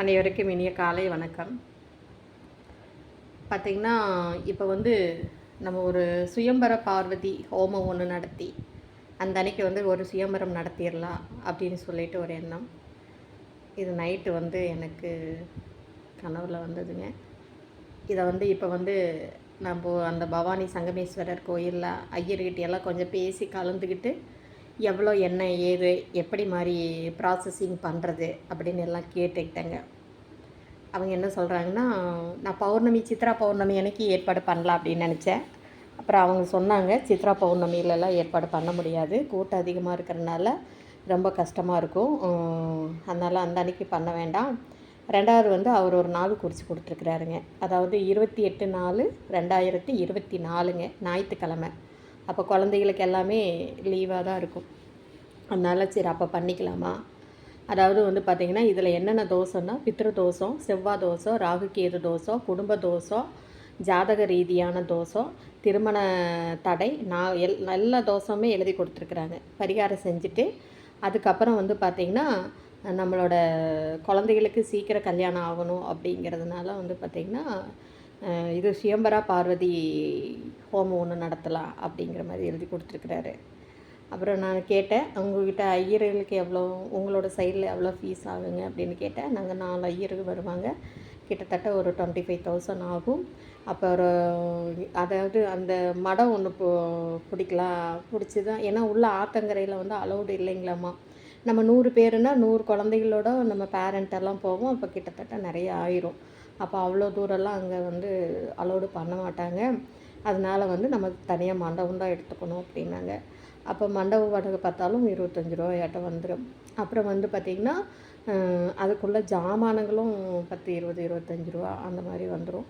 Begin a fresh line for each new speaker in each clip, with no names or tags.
அனைவருக்கும் இனிய காலை வணக்கம். பார்த்திங்கன்னா இப்போ வந்து நம்ம ஒரு சுயம்பர பார்வதி ஹோமம் ஒன்று நடத்தி அந்த அன்னைக்கு வந்து ஒரு சுயம்பரம் நடத்திடலாம் அப்படின்னு சொல்லிட்டு ஒரு எண்ணம். இது நைட்டு வந்து எனக்கு கனவில் வந்ததுங்க. இதை வந்து இப்போ வந்து நம்ம அந்த பவானி சங்கமேஸ்வரர் கோயிலில் ஐயர்கிட்ட எல்லாம் கொஞ்சம் பேசி கலந்துக்கிட்டு எவ்வளோ என்ன ஏது எப்படி மாதிரி ப்ராசஸிங் பண்ணுறது அப்படின்னு எல்லாம் கேட்டுக்கிட்டேங்க. அவங்க என்ன சொல்கிறாங்கன்னா நான் பௌர்ணமி சித்ரா பௌர்ணமி அன்னைக்கு ஏற்பாடு பண்ணலாம் அப்படின்னு நினச்சேன். அப்புறம் அவங்க சொன்னாங்க சித்ரா பௌர்ணமியிலலாம் ஏற்பாடு பண்ண முடியாது. கூட்டம் அதிகமாக இருக்கிறனால ரொம்ப கஷ்டமாக இருக்கும். அதனால் அந்த அன்னைக்கு பண்ண வேண்டாம். ரெண்டாவது வந்து அவர் ஒரு நாள் குறித்து கொடுத்துருக்குறாருங்க. அதாவது இருபத்தி எட்டு நாலு ரெண்டாயிரத்தி இருபத்தி நாலுங்க ஞாயிற்றுக்கிழமை. அப்போ குழந்தைகளுக்கு எல்லாமே லீவாக தான் இருக்கும். அதனால் சரி அப்போ பண்ணிக்கலாமா? அதாவது வந்து பார்த்திங்கன்னா இதில் என்னென்ன தோசைன்னா பித்திரு தோசம் செவ்வாய் தோசம் ராகுகேது தோசம் குடும்ப தோசம் ஜாதக ரீதியான தோசம் திருமண தடை நான் எல் எல்லா தோசையுமே எழுதி கொடுத்துருக்குறாங்க. பரிகாரம் செஞ்சுட்டு அதுக்கப்புறம் வந்து பார்த்திங்கன்னா நம்மளோட குழந்தைகளுக்கு சீக்கிரம் கல்யாணம் ஆகணும் அப்படிங்கிறதுனால வந்து பார்த்திங்கன்னா இது சுயம்பரா பார்வதி ஹோமம் ஒன்று நடத்தலாம் அப்படிங்கிற மாதிரி எழுதி கொடுத்துருக்குறாரு. அப்புறம் நான் கேட்டேன் உங்கள்கிட்ட ஐயர்களுக்கு எவ்வளோ உங்களோட சைடில் எவ்வளோ ஃபீஸ் ஆகுங்க? அப்படின்னு கேட்டேன். நாங்கள் நாலு ஐயருக்கு வருவாங்க. கிட்டத்தட்ட ஒரு டுவெண்ட்டி ஃபைவ் தௌசண்ட் ஆகும் அப்புறம் அதாவது அந்த மடம் ஒன்று போ பிடிக்கலாம். பிடிச்சி தான் ஏன்னா உள்ள ஆத்தங்கரையில் வந்து அலௌடு இல்லைங்களாம்மா நம்ம நூறு பேருன்னா நூறு குழந்தைகளோட நம்ம பேரண்ட் எல்லாம் போவோம். அப்போ கிட்டத்தட்ட நிறைய ஆயிரும். அப்போ அவ்வளோ தூரம்லாம் அங்கே வந்து அலோடு பண்ண மாட்டாங்க. அதனால் வந்து நம்ம தனியாக மண்டபம் தான் எடுத்துக்கணும் அப்படின்னாங்க. அப்போ மண்டப வாடகை பார்த்தாலும் இருபத்தஞ்சி ரூபாயாட்ட வந்துடும் அப்புறம் வந்து பார்த்திங்கன்னா அதுக்குள்ளே ஜாமானங்களும் பத்து இருபது இருபத்தஞ்சி ரூபா அந்த மாதிரி வந்துடும்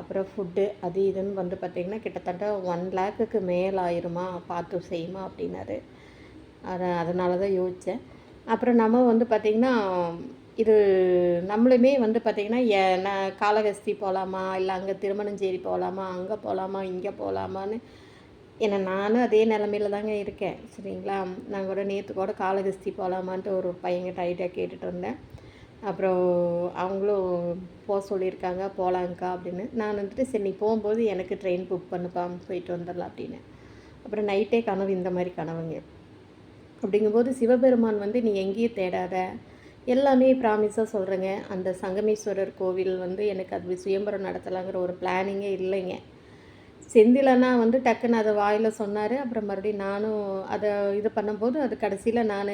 அப்புறம் ஃபுட்டு அது இதுன்னு வந்து பார்த்திங்கன்னா கிட்டத்தட்ட ஒன் லேக்குக்கு மேல் ஆயிருமா? பார்த்து செய்யுமா அப்படின்னாரு. அதை அதனால தான் யோசித்தேன் அப்புறம் நம்ம வந்து பார்த்திங்கன்னா இது நம்மளுமே வந்து பார்த்திங்கன்னா ஏ- நான் காளகஸ்தி போகலாமா இல்லை அங்கே திருமணஞ்சேரி போகலாமா அங்கே போகலாமா இங்கே போகலாமான்னு ஏன்னா நானும் அதே நிலமையில தாங்க இருக்கேன் சரிங்களா? நான் கூட நேற்று கூட காளகஸ்தி போகலாமான்ட்டு ஒரு பையன்கிட்ட ஐடியா கேட்டுட்டு இருந்தேன். அப்புறம் அவங்களும் போக சொல்லியிருக்காங்க போகலாங்க்கா அப்படின்னு. நான் வந்துட்டு சரி நீ போகும்போது எனக்கு ட்ரெயின் புக் பண்ணுப்பா போயிட்டு வந்துடலாம் அப்படின்னு. அப்புறம் நைட்டே கனவு இந்த மாதிரி கனவுங்க. அப்படிங்கும்போது சிவபெருமான் வந்து நீ எங்கேயும் தேடாத. எல்லாமே ப்ராமிஸாக சொல்கிறேங்க அந்த சங்கமேஸ்வரர் கோவில் வந்து எனக்கு அது சுயம்பரம் நடத்தலாங்கிற ஒரு பிளானிங்கே இல்லைங்க. செந்திலனா வந்து டக்குன்னு அதை வாயில் சொன்னார். அப்புறம் மறுபடியும் நானும் அதை இது பண்ணும்போது அது கடைசியில் நான்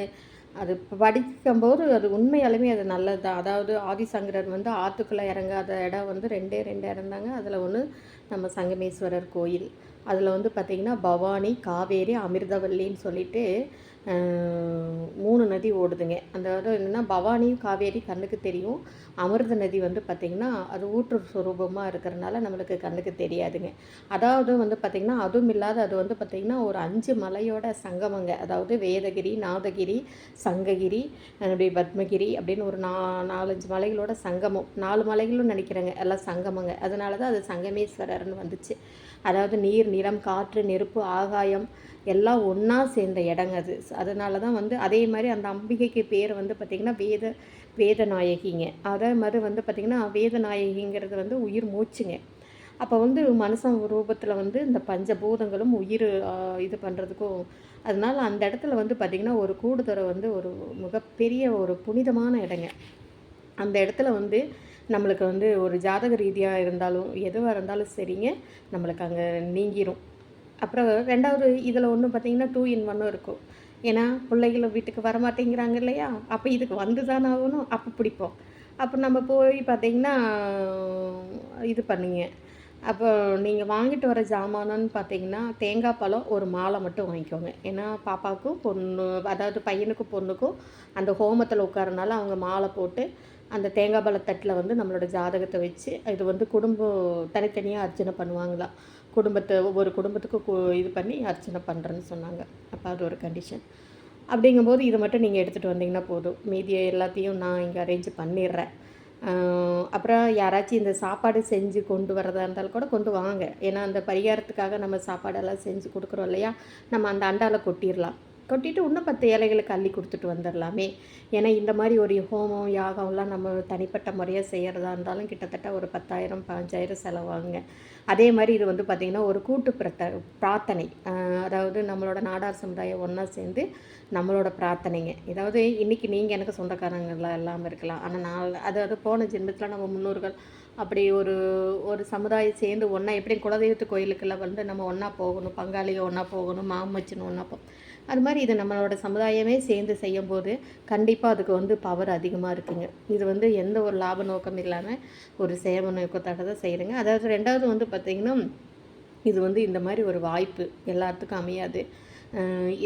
அது படிக்கும்போது அது உண்மையாலுமே அது நல்லது தான் அதாவது ஆதிசங்கரர் வந்து ஆற்றுக்குள்ளே இறங்காத இடம் வந்து ரெண்டே ரெண்டு இடம் தாங்க. அதில் ஒன்று நம்ம சங்கமேஸ்வரர் கோயில். அதில் வந்து பார்த்திங்கன்னா பவானி காவேரி அமிர்தவல்லின்னு சொல்லிட்டு மூணு நதி ஓடுதுங்க. அந்த இடம் என்னென்னா பவானியும் காவேரி கண்ணுக்கு தெரியும். அமிர்த நதி வந்து பார்த்திங்கன்னா அது ஊற்று சுரூபமாக இருக்கிறனால நம்மளுக்கு கண்ணுக்கு தெரியாதுங்க. அதாவது வந்து பார்த்திங்கன்னா அதுவும் இல்லாத அது வந்து பார்த்திங்கன்னா ஒரு அஞ்சு மலையோட சங்கமங்க. அதாவது வேதகிரி நாதகிரி சங்ககிரி அப்படி பத்மகிரி அப்படின்னு ஒரு நா நாலஞ்சு மலைகளோட சங்கமம். நாலு மலைகளும் நினைக்கிறேங்க எல்லாம் சங்கமங்க. அதனால தான் அது சங்கமேஸ்வரர்னு வந்துச்சு. அதாவது நீர் நிலம் காற்று நெருப்பு ஆகாயம் எல்லாம் ஒன்றா சேர்ந்த இடங்க அது. அதனால தான் வந்து அதே மாதிரி அந்த அம்பிகைக்கு பேர் வந்து பார்த்திங்கன்னா வேத வேதநாயகிங்க. அதே மாதிரி வந்து பார்த்திங்கன்னா வேதநாயகிங்கிறது வந்து உயிர் மூச்சுங்க. அப்போ வந்து மனுஷன் ரூபத்தில் வந்து இந்த பஞ்சபூதங்களும் உயிர் இது பண்ணுறதுக்கும் அதனால் அந்த இடத்துல வந்து பார்த்திங்கன்னா ஒரு கூடுதரை வந்து ஒரு மிகப்பெரிய ஒரு புனிதமான இடங்க. அந்த இடத்துல வந்து நம்மளுக்கு வந்து ஒரு ஜாதக ரீதியாக இருந்தாலும் எதுவாக இருந்தாலும் சரிங்க நம்மளுக்கு அங்கே நீங்கிரும். அப்புறம் ரெண்டாவது இதில் ஒன்று பார்த்தீங்கன்னா டூ இன் ஒன்னும் இருக்கும். ஏன்னா பிள்ளைகளும் வீட்டுக்கு வர மாட்டேங்கிறாங்க இல்லையா? அப்போ இதுக்கு வந்து தானே ஆகணும்? அப்போ பிடிப்போம். அப்போ நம்ம போய் பார்த்தீங்கன்னா இது பண்ணுங்க. அப்போ நீங்கள் வாங்கிட்டு வர ஜாமானன்னு பார்த்தீங்கன்னா தேங்காய் பழம் ஒரு மாலை மட்டும் வாங்கிக்கோங்க. ஏன்னா பாப்பாவுக்கும் பொண்ணு அதாவது பையனுக்கும் பொண்ணுக்கும் அந்த ஹோமத்தில் உட்காரனால அவங்க மாலை போட்டு அந்த தேங்காய் பழ தட்டில் வந்து நம்மளோட ஜாதகத்தை வச்சு இது வந்து குடும்பம் தனித்தனியாக அர்ச்சனை பண்ணுவாங்களாம் குடும்பத்தை ஒவ்வொரு குடும்பத்துக்கும் இது பண்ணி அர்ச்சனை பண்ணுறேன்னு சொன்னாங்க. அப்போ அது ஒரு கண்டிஷன் அப்படிங்கும்போது இதை மட்டும் நீங்கள் எடுத்துகிட்டு வந்தீங்கன்னா போதும். மீதியை எல்லாத்தையும் நான் இங்கே அரேஞ்ச் பண்ணிடுறேன். அப்புறம் யாராச்சும் இந்த சாப்பாடு செஞ்சு கொண்டு வரதா இருந்தாலும் கூட கொண்டு வாங்க. ஏன்னா அந்த பரிகாரத்துக்காக நம்ம சாப்பாடெல்லாம் செஞ்சு கொடுக்குறோம் இல்லையா? நம்ம அந்த அண்டாவில் கொட்டிடலாம். கொட்டிட்டு இன்னும் பத்து ஏழைகளுக்கு அள்ளி கொடுத்துட்டு வந்துடலாமே. ஏன்னா இந்த மாதிரி ஒரு ஹோமம் யாகம்லாம் நம்ம தனிப்பட்ட முறையாக செய்கிறதா இருந்தாலும் கிட்டத்தட்ட ஒரு பத்தாயிரம் பாஞ்சாயிரம் செலவாகுங்க. அதே மாதிரி இது வந்து பார்த்திங்கன்னா ஒரு கூட்டு பிரத்த பிரார்த்தனை. அதாவது நம்மளோட நாடார் சமுதாயம் ஒன்றா சேர்ந்து நம்மளோட பிரார்த்தனைங்க. அதாவது இன்றைக்கி நீங்கள் எனக்கு சொந்தக்காரங்களாக இல்லாமல் இருக்கலாம். ஆனால் நான் அதாவது போன ஜென்மத்தில் நம்ம முன்னோர்கள் அப்படி ஒரு ஒரு சமுதாயம் சேர்ந்து ஒன்றா எப்படி குலதெய்வத்து கோயிலுக்கெல்லாம் வந்து நம்ம ஒன்றா போகணும் பங்காளிக ஒன்றா போகணும் மாமச்சின்னு ஒன்றா போ அது மாதிரி இது நம்மளோட சமுதாயமே சேர்ந்து செய்யும்போது கண்டிப்பாக அதுக்கு வந்து பவர் அதிகமாக இருக்குங்க. இது வந்து எந்த ஒரு லாப நோக்கம் இல்லாமல் ஒரு சேவை நோக்கத்தோட தான் செய்கிறேங்க அதாவது ரெண்டாவது வந்து பார்த்திங்கன்னா இது வந்து இந்த மாதிரி ஒரு வாய்ப்பு எல்லாத்துக்கும் அமையாது.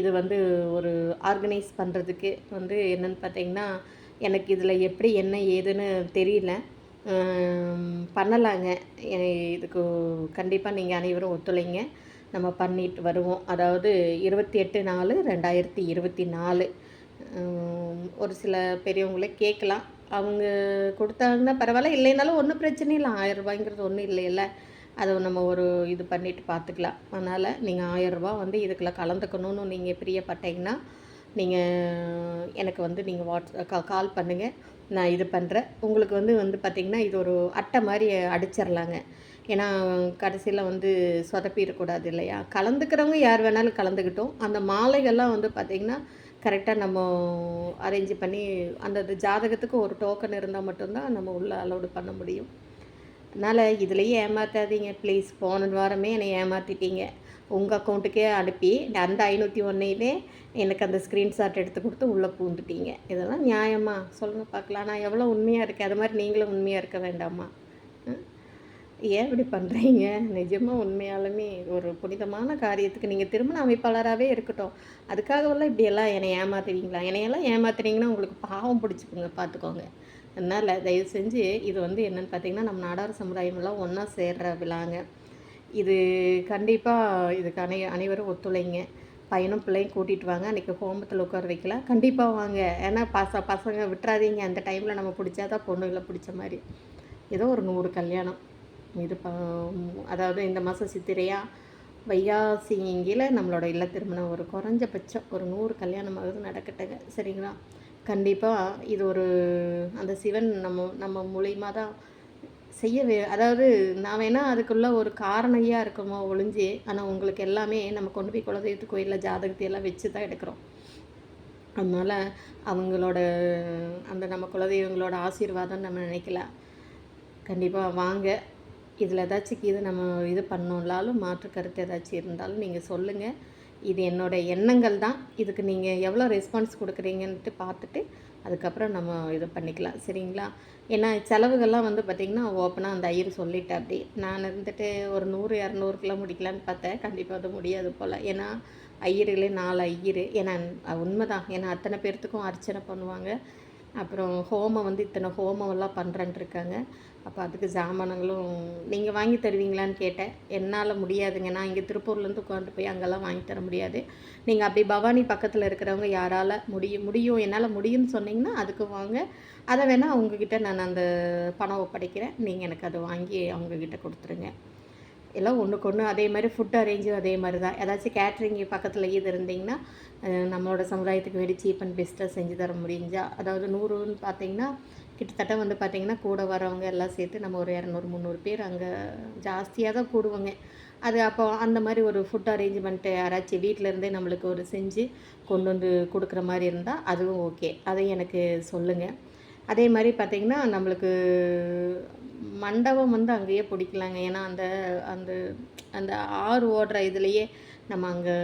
இது வந்து ஒரு ஆர்கனைஸ் பண்ணுறதுக்கு வந்து என்னென்னு பார்த்தீங்கன்னா எனக்கு இதில் எப்படி என்ன ஏதுன்னு தெரியல. பண்ணலாங்க. இதுக்கு கண்டிப்பாக நீங்கள் அனைவரும் ஒத்துழைங்க. நம்ம பண்ணிட்டு வருவோம். அதாவது இருபத்தி எட்டு நாலு ரெண்டாயிரத்தி இருபத்தி நாலு. ஒரு சில பெரியவங்களே கேட்கலாம். அவங்க கொடுத்தாங்கன்னா பரவாயில்ல. இல்லைனாலும் ஒன்றும் பிரச்சனை இல்லை. ஆயிரம் ரூபாய்ங்கிறது ஒன்றும் இல்லைல்ல. அதை நம்ம ஒரு இது பண்ணிட்டு பார்த்துக்கலாம். அதனால் நீங்கள் ஆயிரம் வந்து இதுக்குள்ள கலந்துக்கணும்னு நீங்கள் பிரியப்பட்டீங்கன்னா நீங்கள் எனக்கு வந்து நீங்கள் வாட்ஸ் கால் பண்ணுங்கள் நான் இது பண்ணுறேன் உங்களுக்கு வந்து வந்து பார்த்திங்கன்னா இது ஒரு அட்டை மாதிரி அடிச்சிடலாங்க ஏன்னா கடைசியில் வந்து சொதப்பிடக்கூடாது இல்லையா? கலந்துக்கிறவங்க யார் வேணாலும் கலந்துக்கிட்டோம். அந்த மாலைகள்லாம் வந்து பார்த்திங்கன்னா கரெக்டாக நம்ம அரேஞ்ச் பண்ணி அந்த ஜாதகத்துக்கு ஒரு டோக்கன் இருந்தால் மட்டும்தான் நம்ம உள்ளே அலோடு பண்ண முடியும். அதனால் இதுலேயே ஏமாற்றாதீங்க ப்ளீஸ் போன வாரமே என்னை ஏமாற்றிட்டீங்க உங்கள் அக்கௌண்ட்டுக்கே அனுப்பி அந்த ஐநூற்றி ஒன்றையுமே எனக்கு அந்த ஸ்க்ரீன்ஷாட் எடுத்து கொடுத்து உள்ளே பூந்துட்டீங்க. இதெல்லாம் நியாயமா? சொல்லுங்கள் பார்க்கலாம். நான் எவ்வளோ உண்மையாக இருக்கேன்? அது மாதிரி நீங்களும் உண்மையாக இருக்க வேண்டாமா? ஏன் இப்படி பண்ணுறீங்க நிஜமாக உண்மையாலுமே ஒரு புனிதமான காரியத்துக்கு நீங்கள் திருமண அமைப்பாளராகவே இருக்கட்டும். அதுக்காகவெல்லாம் இப்படியெல்லாம் என்னை ஏமாத்துவீங்களா? என்னையெல்லாம் ஏமாத்துறீங்கன்னா உங்களுக்கு பாவம் பிடிச்சிக்குங்க பார்த்துக்கோங்க. அதனால் தயவு செஞ்சு இது வந்து என்னென்னு பார்த்தீங்கன்னா நம்ம நாடார் சமுதாயமெல்லாம் ஒன்றா சேர்ற விழாங்க. இது கண்டிப்பாக இதுக்கு அனை அனைவரும் ஒத்துழைங்க. பையனும் பிள்ளையும் கூட்டிகிட்டு வாங்க. அன்றைக்கி ஹோமத்தில் உட்கார வைக்கலாம் கண்டிப்பாக வாங்க. ஏன்னா பச பசங்க விட்டுறாதீங்க. அந்த டைமில் நம்ம பிடிச்சாதான் பொண்ணுகளை பிடிச்ச மாதிரி. ஏதோ ஒரு நூறு கல்யாணம். இது ப அதாவது இந்த மாதம் சித்திரையாக வைகாசிங்கில நம்மளோட இல்ல திருமணம். ஒரு குறைஞ்சபட்சம் ஒரு நூறு கல்யாணமாவது நடக்கட்டுங்க. சரிங்களா? கண்டிப்பாக இது ஒரு அந்த சிவன் நம்ம நம்ம மூலியமாக தான் செய்ய வே அதாவது நான் வேணால் அதுக்குள்ள ஒரு காரணையாக இருக்குமோ ஒழிஞ்சு ஆனால் உங்களுக்கு எல்லாமே நம்ம கொண்டு போய் குலதெய்வத்து கோயிலில் ஜாதகத்தை எல்லாம் வச்சு தான் எடுக்கிறோம். அதனால் அவங்களோட அந்த நம்ம குலதெய்வங்களோட ஆசீர்வாதம் நம்ம நினைக்கலாம் கண்டிப்பாக வாங்க. இதில் ஏதாச்சும் இது நம்ம இது பண்ணோம்னாலும் மாற்று கருத்து ஏதாச்சும் இருந்தாலும் நீங்கள் சொல்லுங்கள் இது என்னோட எண்ணங்கள் தான் இதுக்கு நீங்கள் எவ்வளோ ரெஸ்பான்ஸ் கொடுக்குறீங்கன்ட்டு பார்த்துட்டு அதுக்கப்புறம் நம்ம இது பண்ணிக்கலாம் சரிங்களா? ஏன்னா செலவுகள்லாம் வந்து பார்த்திங்கன்னா ஓப்பனாக அந்த ஐயர் சொல்லிட்டேன் அப்படி நான் இருந்துட்டு ஒரு நூறு இரநூறுக்குலாம் முடிக்கலான்னு பார்த்தேன். கண்டிப்பாக அது முடியாது போல். ஏன்னா ஐயர்களே நாலு ஐயர். ஏன்னா உண்மைதான். ஏன்னா அத்தனை பேர்த்துக்கும் அர்ச்சனை பண்ணுவாங்க. அப்புறம் ஹோமம் வந்து இத்தனை ஹோமம் எல்லாம் பண்ணுறேன்ட்டு இருக்காங்க. அப்போ அதுக்கு சாமானங்களும் நீங்கள் வாங்கி தருவீங்களான்னு கேட்டேன். என்னால் முடியாதுங்க. நான் இங்கே திருப்பூர்லேருந்து உட்காந்து போய் அங்கெல்லாம் வாங்கி தர முடியாது. நீங்கள் அப்படி பவானி பக்கத்தில் இருக்கிறவங்க யாரால் முடியும் முடியும் என்னால் முடியும்னு சொன்னீங்கன்னா அதுக்கு வாங்க. அதை வேணால் அவங்கக்கிட்ட நான் அந்த பணம் ஒப்படைக்கிறேன். நீங்கள் எனக்கு அதை வாங்கி அவங்கக்கிட்ட கொடுத்துருங்க. எல்லாம் ஒன்றுக்கு ஒன்று அதே மாதிரி ஃபுட் அரேஞ்சும் அதே மாதிரி தான். ஏதாச்சும் கேட்ரிங் பக்கத்தில் இது இருந்தீங்கன்னா நம்மளோட சமுதாயத்துக்கு வேண்டி சீப் அண்ட் பெஸ்ட்டாக செஞ்சு தர முடிஞ்சா அதாவது நூறுன்னு பார்த்தீங்கன்னா கிட்டத்தட்ட வந்து பார்த்தீங்கன்னா கூட வரவங்க எல்லாம் சேர்த்து நம்ம ஒரு இரநூறு முந்நூறு பேர் அங்கே ஜாஸ்தியாக தான் கூடுவோங்க. அது அப்போ அந்த மாதிரி ஒரு ஃபுட் அரேஞ்ச்மெண்ட்டு யாராச்சும் வீட்டிலேருந்தே நம்மளுக்கு ஒரு செஞ்சு கொண்டு வந்து கொடுக்குற மாதிரி இருந்தால் அதுவும் ஓகே அதையும் எனக்கு சொல்லுங்கள் அதே மாதிரி பார்த்திங்கன்னா நம்மளுக்கு மண்டபம் வந்து அங்கேயே பிடிக்கலாங்க. ஏன்னா அந்த அந்த அந்த ஆறு ஓடுற இதுலேயே நம்ம அங்கே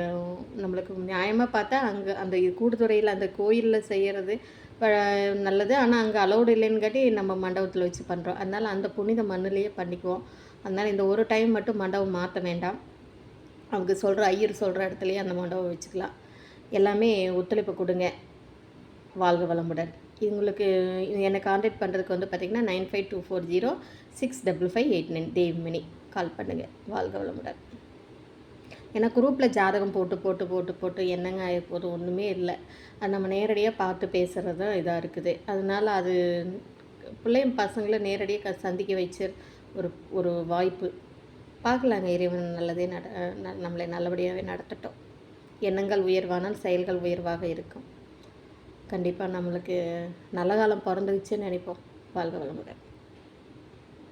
நம்மளுக்கு நியாயமாக பார்த்தா அங்கே அந்த கூடுதுறையில் அந்த கோயிலில் செய்கிறது நல்லது. ஆனால் அங்கே அலௌடு இல்லைன்னு காட்டி நம்ம மண்டபத்தில் வச்சு பண்ணுறோம் அதனால் அந்த புனித மண்ணிலேயே பண்ணிக்குவோம். அதனால் இந்த ஒரு டைம் மட்டும் மண்டபம் மாற்ற வேண்டாம். அவங்க சொல்கிற ஐயர் சொல்கிற இடத்துலையே அந்த மண்டபம் வச்சுக்கலாம். எல்லாமே ஒத்துழைப்பு கொடுங்க. வாழ்க வளமுடன். இவங்களுக்கு என்னை காண்டாக்ட் பண்ணுறதுக்கு வந்து பார்த்திங்கன்னா nine five two four zero six double five eight nine Devmini call பண்ணுங்கள் வாழ்க வளமுடன். ஏன்னா குரூப்பில் ஜாதகம் போட்டு போட்டு போட்டு போட்டு என்னங்க ஆகி போதும் ஒன்றுமே இல்லை. அது நம்ம நேரடியாக பார்த்து பேசுகிறது தான் இதாக இருக்குது. அதனால் அது பிள்ளைங்க பசங்களை நேரடியாக க சந்திக்க வச்சு ஒரு ஒரு வாய்ப்பு. பார்க்கலாங்க இறைவன் நல்லதே நட ந- நம்மளை நல்லபடியாகவே நடத்தட்டும். எண்ணங்கள் உயர்வானால் செயல்கள் உயர்வாக இருக்கும். கண்டிப்பாக நம்மளுக்கு நல்ல காலம் பிறந்துருச்சுன்னு நினைப்போம். வாழ்க வளமுடன்.